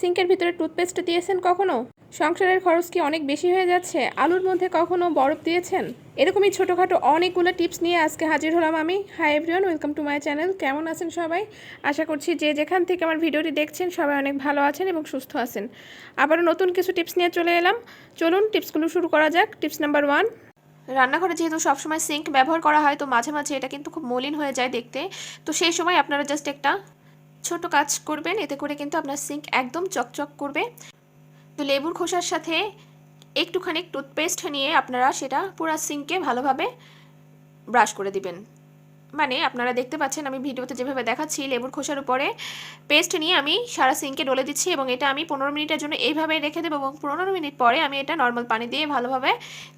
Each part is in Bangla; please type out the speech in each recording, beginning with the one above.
সিঙ্কের ভিতরে টুথপেস্ট দিয়েছেন কখনো? সংসারের খরচ কি অনেক বেশি হয়ে যাচ্ছে? আলুর মধ্যে কখনো বরফ দিয়েছেন? এরকমই ছোটোখাটো অনেকগুলো টিপস নিয়ে আজকে হাজির হলাম আমি। Hi everyone, welcome to my channel. কেমন আছেন সবাই? আশা করছি যে যেখান থেকে আমার ভিডিওটি দেখছেন সবাই অনেক ভালো আছেন এবং সুস্থ আছেন। আবারও নতুন কিছু টিপস নিয়ে চলে এলাম। চলুন টিপসগুলো শুরু করা যাক। টিপস নাম্বার ওয়ান, রান্নাঘরে যেহেতু সবসময় সিঙ্ক ব্যবহার করা হয়, তো মাঝে মাঝে এটা কিন্তু খুব মলিন হয়ে যায় দেখতে। তো সেই সময় আপনারা জাস্ট একটা ছোট কাজ করবেন, এতে করে কিন্তু আপনার সিঙ্ক একদম চকচক করবে। তো লেবুর খোসার সাথে একটুখানি টুথপেস্ট নিয়ে আপনারা সেটা পুরো সিঙ্কে ভালোভাবে ব্রাশ করে দিবেন। মানে আপনারা দেখতে পাচ্ছেন, আমি ভিডিওতে যেভাবে দেখাচ্ছি লেবুর খোসার উপরে পেস্ট নিয়ে আমি সারা সিঙ্কে ডলে দিচ্ছি এবং এটা আমি পনেরো মিনিটের জন্য এইভাবে রেখে দেবো এবং পনেরো মিনিট পরে আমি এটা নর্মাল পানি দিয়ে ভালোভাবে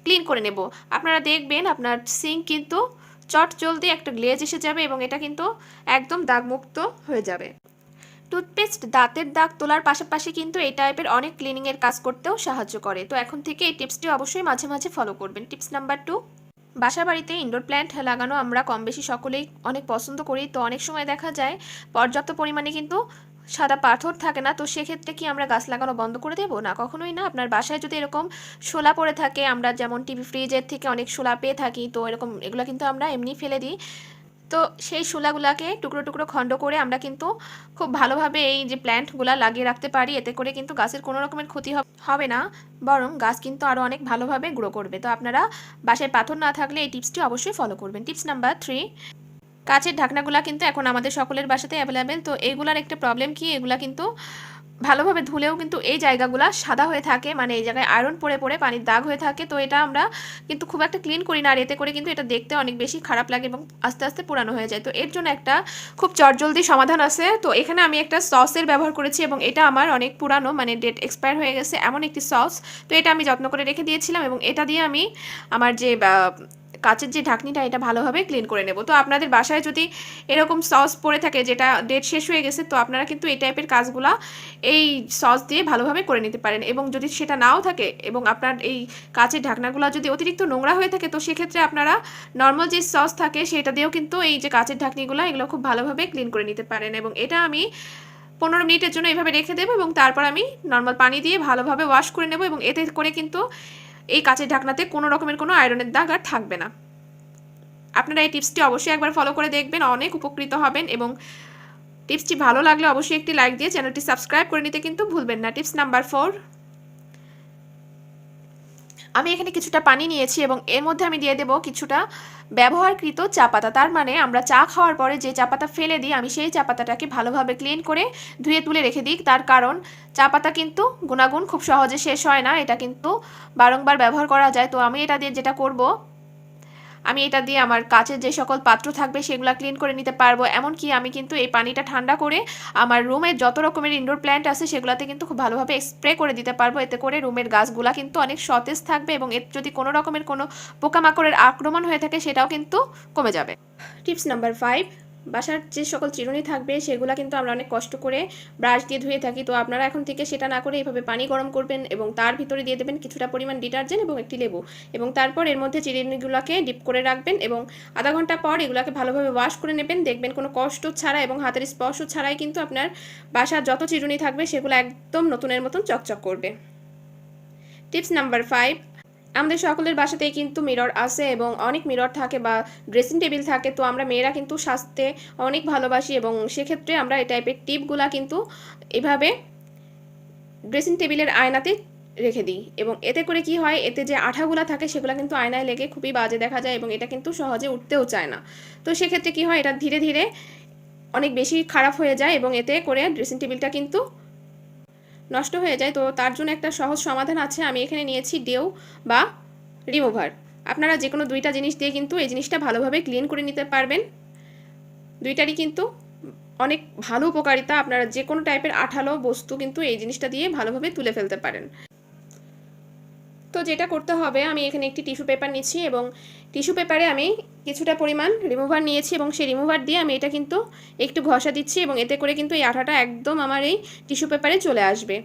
ক্লিন করে নেব। আপনারা দেখবেন আপনার সিঙ্ক কিন্তু চট জলদি একটা গ্লেজ এসে যাবে এবং এটা কিন্তু একদম দাগমুক্ত হয়ে যাবে। টুথপেস্ট দাঁতের দাগ তোলার পাশাপাশি কিন্তু এই টাইপের অনেক ক্লিনিংয়ের কাজ করতেও সাহায্য করে। তো এখন থেকে এই টিপসটি অবশ্যই মাঝে মাঝে ফলো করবেন। টিপস নাম্বার টু বাসা বাড়িতে ইনডোর প্ল্যান্ট লাগানো আমরা কম বেশি সকলেই অনেক পছন্দ করি। তো অনেক সময় দেখা যায় পর্যাপ্ত পরিমাণে কিন্তু সাদা পাথর থাকে না, তো সেক্ষেত্রে কি আমরা গাছ লাগানো বন্ধ করে দেবো? না, কখনোই না। আপনার বাসায় যদি এরকম শোলা পড়ে থাকে, আমরা যেমন টিভি ফ্রিজের থেকে অনেক শোলা পেয়ে থাকি, তো এরকম এগুলো কিন্তু আমরা এমনি ফেলে দিই। তো সেই শোলাগুলাকে টুকরো টুকরো খণ্ড করে আমরা কিন্তু খুব ভালোভাবে এই যে প্ল্যান্টগুলো লাগিয়ে রাখতে পারি, এতে করে কিন্তু গাছের কোনো রকমের ক্ষতি হবে না। বরং গাছ কিন্তু আরও অনেক ভালোভাবে গ্রো করবে। তো আপনারা বাসায় পাথর না থাকলে এই টিপসটি অবশ্যই ফলো করবেন। টিপস নাম্বার থ্রি কাচের ঢাকনাগুলা কিন্তু এখন আমাদের সকলের বাসাতে অ্যাভেলেবেল তো এগুলার একটা প্রবলেম কি? এগুলা কিন্তু ভালোভাবে ধুলেও কিন্তু এই জায়গাগুলো সাদা হয়ে থাকে মানে এই জায়গায় আয়রন পড়ে পড়ে, পানির দাগ হয়ে থাকে, তো এটা আমরা কিন্তু খুব একটা ক্লিন করি না, আর এতে করে কিন্তু এটা দেখতে অনেক বেশি খারাপ লাগে এবং আস্তে আস্তে পুরানো হয়ে যায়, তো এর জন্য একটা খুব চটজলদি সমাধান আছে, তো এখানে আমি একটা সসের ব্যবহার করেছি এবং এটা আমার অনেক পুরানো মানে ডেট এক্সপায়ার হয়ে গেছে, এমন একটি সস তো এটা আমি যত্ন করে রেখে দিয়েছিলাম এবং এটা দিয়ে আমি আমার যে কাচের যে ঢাকনিটা, এটা ভালোভাবে ক্লিন করে নেব। তো আপনাদের বাসায় যদি এরকম সস পড়ে থাকে, যেটা ডেট শেষ হয়ে গেছে, তো আপনারা কিন্তু এই টাইপের কাজগুলা এই সস দিয়ে ভালোভাবে করে নিতে পারেন। এবং যদি সেটা নাও থাকে এবং আপনার এই কাচের ঢাকনাগুলো যদি অতিরিক্ত নোংরা হয়ে থাকে, তো সেক্ষেত্রে আপনারা নর্মাল যে সস থাকে, সেটা দিয়েও কিন্তু এই যে কাচের ঢাকনিগুলো, এগুলো খুব ভালোভাবে ক্লিন করে নিতে পারেন। এবং এটা আমি পনেরো মিনিটের জন্য এভাবে রেখে দেবো এবং তারপর আমি নর্মাল পানি দিয়ে ভালোভাবে ওয়াশ করে নেব এবং এতে করে কিন্তু এই কাচের ঢাকনাতে কোনো রকমের কোনো আয়রনের দাগ আর থাকবে না। আপনারা এই টিপসটি অবশ্যই একবার ফলো করে দেখবেন, অনেক উপকৃত হবেন এবং টিপসটি ভালো লাগলে অবশ্যই একটি লাইক দিয়ে চ্যানেলটি সাবস্ক্রাইব করে নিতে কিন্তু ভুলবেন না। টিপস নাম্বার ফোর আমি এখানে কিছুটা পানি নিয়েছি এবং এর মধ্যে আমি দিয়ে দেবো কিছুটা ব্যবহারকৃত চা পাতা। তার মানে আমরা চা খাওয়ার পরে যে চা পাতা ফেলে দিই, আমি সেই চা পাতাটাকে ভালোভাবে ক্লিন করে ধুয়ে তুলে রেখে দিই। তার কারণ চা পাতা কিন্তু গুণাগুণ খুব সহজে শেষ হয় না, এটা কিন্তু বারংবার ব্যবহার করা যায়। তো আমি এটা দিয়ে যেটা করব আমি এটা দিয়ে আমার কাচের যে সকল পাত্র থাকবে সেগুলো ক্লিন করে নিতে পারব। এমনকি আমি কিন্তু এই পানিটা ঠান্ডা করে আমার রুমের যত রকমের ইনডোর প্ল্যান্ট আছে সেগুলোতে কিন্তু খুব ভালোভাবে স্প্রে করে দিতে পারব। এতে করে রুমের গাছগুলা কিন্তু অনেক সতেজ থাকবে এবং এর যদি কোনো রকমের কোনো পোকামাকড়ের আক্রমণ হয়ে থাকে সেটাও কিন্তু কমে যাবে। টিপস নাম্বার ফাইভ বাসার যে সকল চিরুনি থাকবে সেগুলো কিন্তু আমরা অনেক কষ্ট করে ব্রাশ দিয়ে ধুয়ে থাকি। তো আপনারা এখন থেকে সেটা না করে এইভাবে পানি গরম করবেন এবং তার ভিতরে দিয়ে দেবেন কিছুটা পরিমাণ ডিটারজেন্ট এবং একটি লেবু। এবং তারপর এর মধ্যে চিরুনিগুলোকে ডিপ করে রাখবেন এবং আধা ঘণ্টা পর এগুলোকে ভালোভাবে ওয়াশ করে নেবেন। দেখবেন কোনো কষ্ট ছাড়া এবং হাতের স্পর্শ ছাড়াই কিন্তু আপনার বাসার যত চিরুনি থাকবে সেগুলো একদম নতুনের মতন চকচক করবে। টিপস নাম্বার ফাইভ আমাদের সকলের বাসাতেই কিন্তু মিরর আছে এবং অনেক মিরর থাকে বা ড্রেসিং টেবিল থাকে। তো আমরা মেয়েরা কিন্তু স্বাস্থ্যে অনেক ভালোবাসি এবং সেক্ষেত্রে আমরা এই টাইপের টিপগুলা কিন্তু এভাবে ড্রেসিং টেবিলের আয়নাতে রেখে দিই। এবং এতে করে কি হয়, এতে যে আঠাগুলো থাকে সেগুলো কিন্তু আয়নায় লেগে খুবই বাজে দেখা যায় এবং এটা কিন্তু সহজে উঠতেও চায় না। তো সেক্ষেত্রে কি হয়, এটা ধীরে ধীরে অনেক বেশি খারাপ হয়ে যায় এবং এতে করে ড্রেসিং টেবিলটা কিন্তু নষ্ট হয়ে যায়, তো তার জন্য একটা সহজ সমাধান আছে। আমি এখানে নিয়েছি ডেউ বা রিমুভার। আপনারা যে কোনো দুইটা জিনিস দিয়ে কিন্তু এই জিনিসটা ভালোভাবে ক্লিন করে নিতে পারবেন। দুইটারই কিন্তু অনেক ভালো উপকারিতা। আপনারা যে কোনো টাইপের আঠালো বস্তু কিন্তু এই জিনিসটা দিয়ে ভালোভাবে তুলে ফেলতে পারেন। তো যেটা করতে হবে, আমি এখানে একটি টিস্যু পেপার নিচ্ছি এবং টিস্যু পেপারে আমি কিছুটা পরিমাণ রিমুভার নিয়েছি এবং সেই রিমুভার দিয়ে আমি এটা কিন্তু একটু ঘষা দিচ্ছি এবং এতে করে কিন্তু এই আঠাটা একদম আমার এই টিস্যু পেপারে চলে আসবে।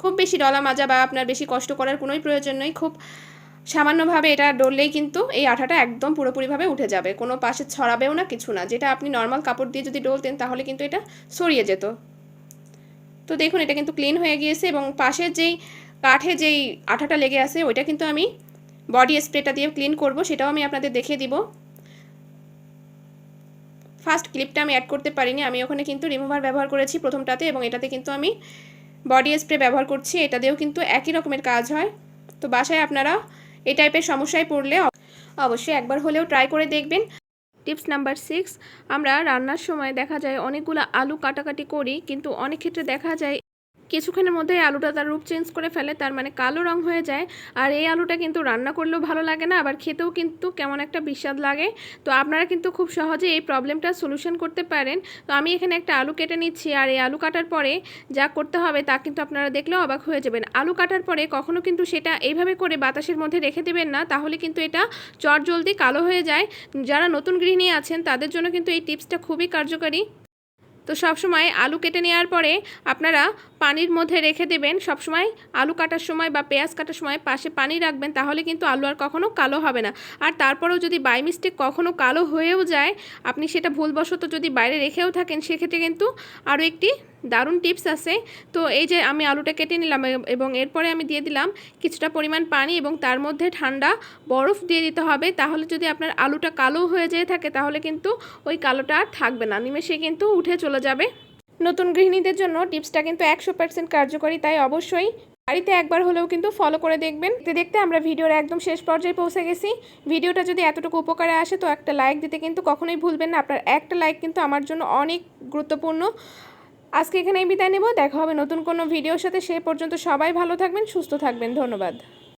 খুব বেশি ডলা মাজা বা আপনার বেশি কষ্ট করার কোনোই প্রয়োজন নেই, খুব সামান্যভাবে এটা ডললেই কিন্তু এই আঠাটা একদম পুরোপুরিভাবে উঠে যাবে, কোনো পাশে ছড়াবেও না, কিছু না। যেটা আপনি নর্মাল কাপড় দিয়ে যদি ডলতেন তাহলে কিন্তু এটা সরিয়ে যেত। তো দেখুন, এটা কিন্তু ক্লিন হয়ে গিয়েছে এবং পাশের যেই কাঠে যেই আঠাটা লেগে আছে, ওইটা কিন্তু আমি বডি স্প্রেটা দিয়ে ক্লিন করব, সেটাও আমি আপনাদের দেখিয়ে দিব। ফার্স্ট ক্লিপটা আমি অ্যাড করতে পারিনি, আমি ওখানে কিন্তু রিমুভার ব্যবহার করেছি প্রথমটাতে এবং এটাতে কিন্তু আমি বডি স্প্রে ব্যবহার করছি, এটা দিয়েও কিন্তু একই রকমের কাজ হয়। তো বাসায় আপনারা এই টাইপের সমস্যায় পড়লে অবশ্যই একবার হলেও ট্রাই করে দেখবেন। টিপস নাম্বার সিক্স আমরা রান্নার সময় দেখা যায় অনেকগুলো আলু কাটাকাটি করি, কিন্তু অনেক ক্ষেত্রে দেখা যায় কিছুক্ষণের মধ্যে আলুটা তার রূপ চেঞ্জ করে ফেলে, তার মানে কালো রং হয়ে যায়। আর এই আলুটা কিন্তু রান্না করলেও ভালো লাগে না, আবার খেতেও কিন্তু কেমন একটা বিস্বাদ লাগে। তো আপনারা কিন্তু খুব সহজে এই প্রবলেমটা সলিউশন করতে পারেন। তো আমি এখানে একটা আলু কেটে নিচ্ছি, আর এই আলু কাটার পরে যা করতে হবে তা কিন্তু আপনারা দেখলেও অবাক হয়ে যাবেন। আলু কাটার পরে কখনো কিন্তু সেটা এইভাবে করে বাতাসের মধ্যে রেখে দেবেন না, তাহলে কিন্তু এটা চট জলদি কালো হয়ে যায়। যারা নতুন গৃহিণী আছেন, তাদের জন্য কিন্তু এই টিপসটা খুবই কার্যকারী। তো সবসময় আলু কেটে নেওয়ার পরে আপনারা পানির মধ্যে রেখে দেবেন। সবসময় আলু কাটার সময় বা পেঁয়াজ কাটার সময় পাশে পানি রাখবেন, তাহলে কিন্তু আলু আর কখনো কালো হবে না। আর তারপরেও যদি বাই মিস্টেক কখনো কালো হয়েও যায়, আপনি সেটা ভুলবশত যদি বাইরে রেখেও থাকেন, সেক্ষেত্রে কিন্তু আরও একটি দারুণ টিপস আছে। তো এই যে আমি আলুটা কেটে নিলাম এবং এরপরে আমি দিয়ে দিলাম কিছুটা পরিমাণ পানি এবং তার মধ্যে ঠান্ডা বরফ দিয়ে দিতে হবে, তাহলে যদি আপনার আলুটা কালো হয়ে যেয়ে থাকে, তাহলে কিন্তু ওই কালোটা আর থাকবে না। নিমেষে কিন্তু উঠে চলে যাবে। নতুন গৃহিণীদের জন্য টিপসটা কিন্তু একশো পার্সেন্ট কার্যকরী, তাই অবশ্যই বাড়িতে একবার হলেও কিন্তু ফলো করে দেখবেন। দেখতে দেখতে আমরা ভিডিওর একদম শেষ পর্যায়ে পৌঁছে গেছি। ভিডিওটা যদি এতটুকু উপকারে আসে তো একটা লাইক দিতে কিন্তু কখনোই ভুলবেন না। আপনার একটা লাইক কিন্তু আমার জন্য অনেক গুরুত্বপূর্ণ। আজকে এখানেই বিদায় নেব। দেখা হবে নতুন কোনো ভিডিওর সাথে। সে পর্যন্ত সবাই ভালো থাকবেন, সুস্থ থাকবেন। ধন্যবাদ।